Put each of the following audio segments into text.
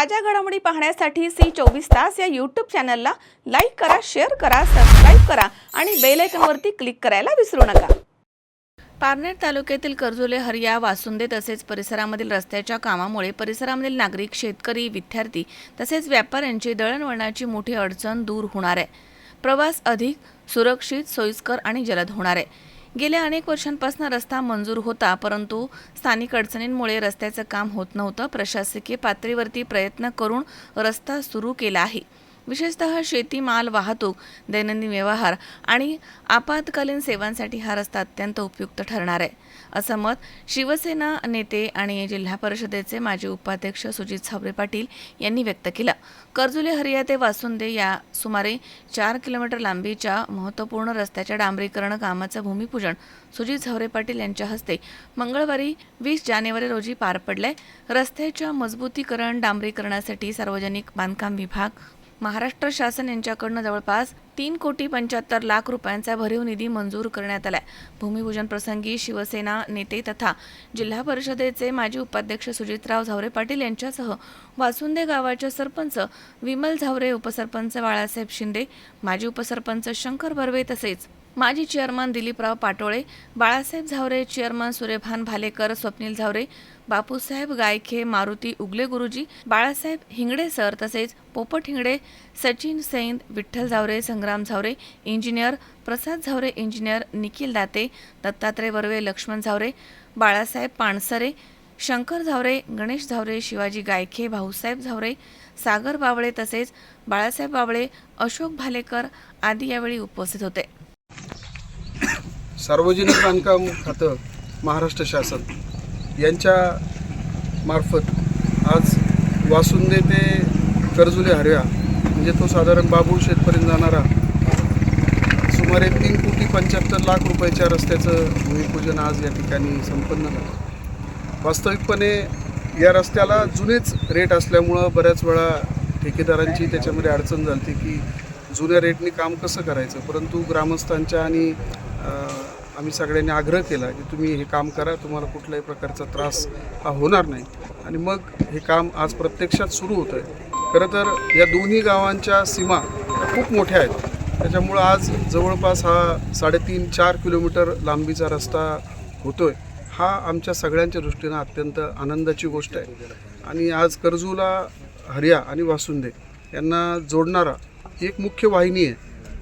ताज्या घडामोडी पाहण्यासाठी सी चोवीस तास या यूट्यूब चॅनलला लाईक करा शेअर करा सबस्क्राईब करा आणि बेल आयकॉनवरती क्लिक करायला विसरू नका. पारनेर तालुक्यातील कर्जुले हरिया वासुंदे तसेच परिसरामधील रस्त्याच्या कामामुळे परिसरामधील नागरिक शेतकरी विद्यार्थी तसेच व्यापाऱ्यांची दळणवळणाची मोठी अडचण दूर होणार आहे. प्रवास अधिक सुरक्षित सोयीस्कर आणि जलद होणार आहे. गेल्या अनेक वर्षांपासून रस्ता मंजूर होता परंतु स्थानिक अडचणींमुळे रस्त्याचं काम होत नव्हतं. प्रशासकीय पातळीवरती प्रयत्न करून रस्ता सुरू केला आहे. विशेषतः शेती माल वाहतूक दैनंदिन व्यवहार आणि आपत्कालीन सेवांसाठी हा रस्ता अत्यंत उपयुक्त ठरणार आहे. असं मत शिवसेना नेते आणि जिल्हा परिषदेचे माजी उपाध्यक्ष सुजित सावरे पाटील यांनी व्यक्त केलं. कर्जुले हरिया ते वासुंदे या सुमारे चार किलोमीटर लांबीच्या महत्त्वपूर्ण रस्त्याच्या डांबरीकरण कामाचं भूमिपूजन सुजित झावरे पाटील यांच्या हस्ते मंगळवारी वीस जानेवारी रोजी पार पडलंय. रस्त्याच्या मजबूतीकरण डांबरीकरणासाठी सार्वजनिक बांधकाम विभाग महाराष्ट्र शासन यांच्याकडनं जवळपास तीन कोटी पंच्याहत्तर लाख रुपयांचा भरीव निधी मंजूर करण्यात आलाय. भूमिपूजन प्रसंगी शिवसेना नेते तथा जिल्हा परिषदेचे माजी उपाध्यक्ष सुजितराव झावरे पाटील यांच्यासह वासुंदे गावाचे सरपंच विमल झावरे उपसरपंच बाळासाहेब शिंदे माजी उपसरपंच शंकर बर्वे तसेच माजी chairman Dilipraoo Patole Balasaheb Zaware chairman Suryabhan Bhalekar Swapnil Zaware Bapusaheb Gaykhe Maruti Ugale Guruji Balasaheb Hingade sir तसेच पोपट हिंगडे सचिन सैंद विठ्ठल झावरे संग्राम झावरे इंजिनियर प्रसाद झावरे इंजिनियर निखिल दाते दत्तात्रय बर्वे लक्ष्मण झावरे बाळासाहेब पाणसरे शंकर झावरे गणेश झावरे शिवाजी गायखे भाऊसाहेब झावरे सागर बावळे तसेच बाळासाहेब बावळे अशोक भालेकर आदी यावेळी उपस्थित होते. सार्वजनिक बांधकाम खातं महाराष्ट्र शासन यांच्या मार्फत आज वासुंदे ते कर्जुले हरव्या म्हणजे तो साधारण बाबूळ शेतपर्यंत जाणारा सुमारे तीन कोटी पंच्याहत्तर लाख रुपयाच्या रस्त्याचं भूमिपूजन आज या ठिकाणी संपन्न झालं. वास्तविकपणे या रस्त्याला जुनेच रेट असल्यामुळं बऱ्याच वेळा ठेकेदारांची त्याच्यामध्ये अडचण झाली की जुन्या रेटने काम कसं करायचं? परंतु ग्रामस्थांच्या आणि आम्ही सगळ्यांनी आग्रह केला की तुम्ही हे काम करा तुम्हाला कुठल्याही प्रकारचा त्रास हा होणार नाही. आणि मग हे काम आज प्रत्यक्षात सुरू होतं आहे खरं तर या दोन्ही गावांच्या सीमा खूप मोठ्या आहेत. त्याच्यामुळं आज जवळपास हा साडेतीन चार किलोमीटर लांबीचा रस्ता होतो आहे हा आमच्या सगळ्यांच्या दृष्टीनं अत्यंत आनंदाची गोष्ट आहे. आणि आज कर्जूला हरिया आणि वासुंदे यांना जोडणारा ही एक मुख्य वाहिनी आहे.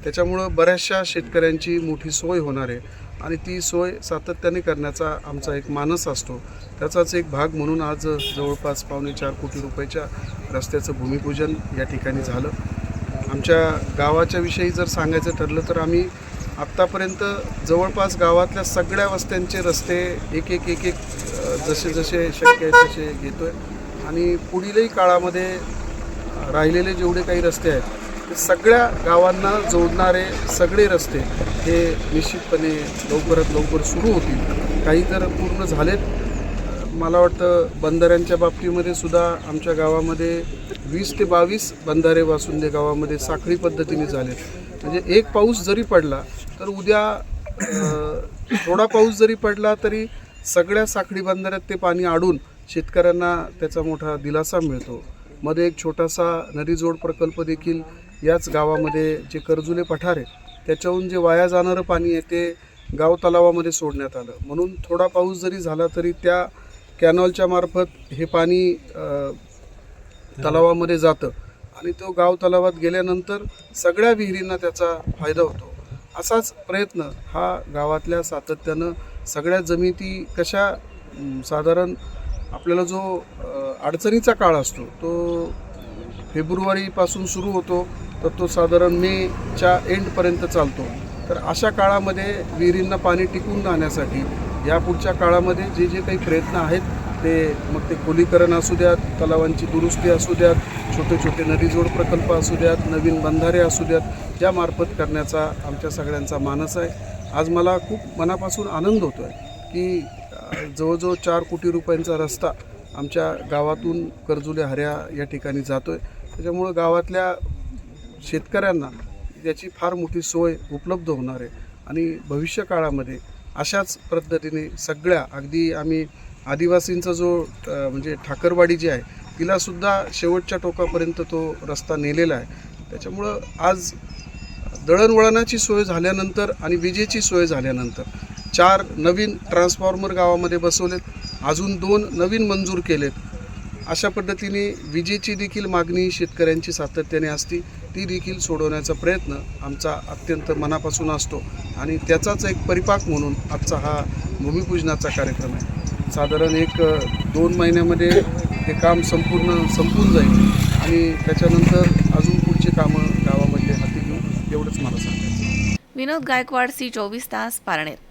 त्याच्यामुळं बऱ्याचशा शेतकऱ्यांची मोठी सोय होणार आहे आणि ती सोय सातत्याने करण्याचा आमचा एक मानस असतो. त्याचाच एक भाग म्हणून आज जवळपास पावणे चार कोटी रुपयाच्या रस्त्याचं भूमिपूजन या ठिकाणी झालं. आमच्या गावाच्या विषयी जर सांगायचं ठरलं तर आम्ही आत्तापर्यंत जवळपास गावातल्या सगळ्या वस्त्यांचे रस्ते एक एक एक एक जसे जसे शक्य आहे तसे घेतो आहे आणि पुढीलही काळामध्ये राहिलेले जेवढे काही रस्ते आहेत सगळ्या गावांना जोडणारे सगळे रस्ते हे निश्चितपणे लवकरात लवकर सुरू होतील. काही तर पूर्ण झालेत. मला वाटतं बंधाऱ्यांच्या बाबतीमध्ये सुद्धा आमच्या गावामध्ये वीस ते बावीस बंधारे वासुंदे गावामध्ये साखळी पद्धतीने झाले. म्हणजे एक पाऊस जरी पडला तर उद्या थोडा पाऊस जरी पडला तरी सगळ्या साखळी बंधाऱ्यात ते पाणी आडून शेतकऱ्यांना त्याचा मोठा दिलासा मिळतो. मध्ये एक छोटासा नदीजोड प्रकल्प देखील याच गावामध्ये जे कर्जुले पठार आहे त्याच्याहून जे वाया जाणारं पाणी आहे ते गाव तलावामध्ये सोडण्यात आलं. म्हणून थोडा पाऊस जरी झाला तरी त्या कॅनॉलच्या मार्फत हे पाणी तलावामध्ये जातं. आणि तो गाव तलावात गेल्यानंतर सगळ्या विहिरींना त्याचा फायदा होतो. असाच प्रयत्न हा गावातल्या सातत्यानं सगळ्या जमिती कशा साधारण आपल्याला जो अडचणीचा काळ असतो तो फेब्रुवारीपासून सुरू होतो तर तो साधारण मेच्या एंडपर्यंत चालतो. तर अशा काळामध्ये विहिरींना पाणी टिकून राहण्यासाठी या पुढच्या काळामध्ये जे जे काही प्रयत्न आहेत ते मग ते खोलीकरण असू द्यात तलावांची दुरुस्ती असू द्यात छोटे छोटे नदीजोड प्रकल्प असू द्यात नवीन बंधारे असू द्यात यामार्फत करण्याचा आमच्या सगळ्यांचा मानस आहे. आज मला खूप मनापासून आनंद होतो आहे की जवळजवळ चार कोटी रुपयांचा रस्ता आमच्या गावातून कर्जुले हऱ्या या ठिकाणी जातो आहे त्याच्यामुळं गावातल्या शेतकऱ्यांना याची फार मोठी सोय उपलब्ध होणार आहे. आणि भविष्य काळामध्ये अशाच पद्धतीने सगळ्या अगदी आम्ही आदिवासींचा जो म्हणजे ठाकरवाडी जी आहे तिलासुद्धा शेवटच्या टोकापर्यंत तो रस्ता नेलेला आहे. त्याच्यामुळं आज दळणवळणाची सोय झाल्यानंतर आणि विजेची सोय झाल्यानंतर चार नवीन ट्रान्सफॉर्मर गावामध्ये बसवलेत. अजून दोन नवीन मंजूर केलेत. अशा पद्धतीने विजेची देखील मागणी शेतकऱ्यांची सातत्याने असती ती देखील सोडवण्याचा प्रयत्न आमचा अत्यंत मनापासून असतो आणि त्याचाच एक परिपाक म्हणून आजचा हा भूमिपूजनाचा कार्यक्रम आहे. साधारण एक दोन महिन्यामध्ये हे काम संपूर्ण संपून जाईल आणि त्याच्यानंतर अजून पुढची कामं गावामध्ये हाती घेऊ एवढंच मला सांगायचं विनोद गायकवाड सी चोवीस तास पारनेर.